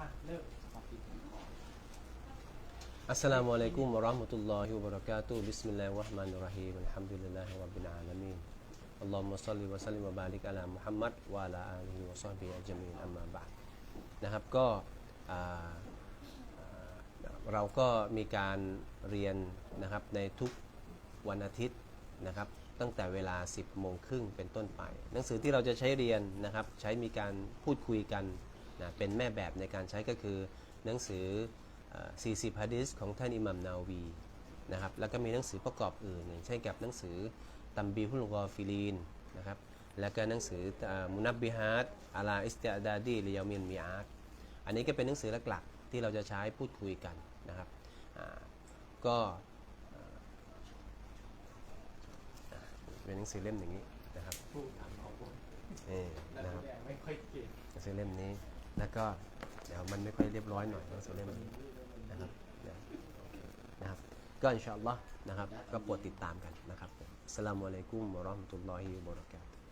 อะเริ่มอัสสลามุอะลัยกุมวะราะห์มะตุลลอฮิวะบะเราะกาตุฮ์บิสมิลลาฮิรเราะห์มานิรเราะฮีมอัลฮัมดุลิลลาฮิร็อบบิลอาลามีนอัลลอฮุมมะศ็อลลิวะซัลลิมวะบาริกอะลามุฮัมมัดวะอะลาอาลิฮิวะศอฮบิฮิอัจมีนอัมมาบะดนะครับก็เราก็มีการเรียนนะครับในทุกวันอาทิตย์นะครับตั้งแต่เวลา 10โมงครึ่งเป็นต้นไป หนังสือที่เราจะใช้เรียนนะครับใช้มีการพูดคุยกัน นะเป็นแม่แบบในการใช้ก็คือหนังสือเอ่อ40ฮะดีษของท่านอิหมัมนาวีนะครับแล้วก็มีหนังสือประกอบอื่นอย่างเช่นกับหนังสือตัมบีฮุลกอฟิลีนนะครับแล้วก็หนังสือเอ่อมุนับบิฮัดอาลาอิสติอาดาดีลิยามินมีอาร์ตอันนี้ก็เป็นหนังสือหลักๆ ที่เราจะใช้พูดคุยกันนะครับอ่าก็เป็นหนังสือเล่มอย่างนี้นะครับผู้ถามของผมนี่และนะคผู้รับแดงไม่ค่อยเก่งหนังสือเล่มนี้ แล้วก็เดี๋ยวมันไม่ค่อยเรียบร้อยหน่อยหนังสือเล่มนี้นะครับนะครับ ก็อินชาอัลลอฮ์นะครับ ก็โปรดติดตามกันนะครับอัสลามุอะลัยกุมวะราะห์มะตุลลอฮิวะบะเราะกาตุ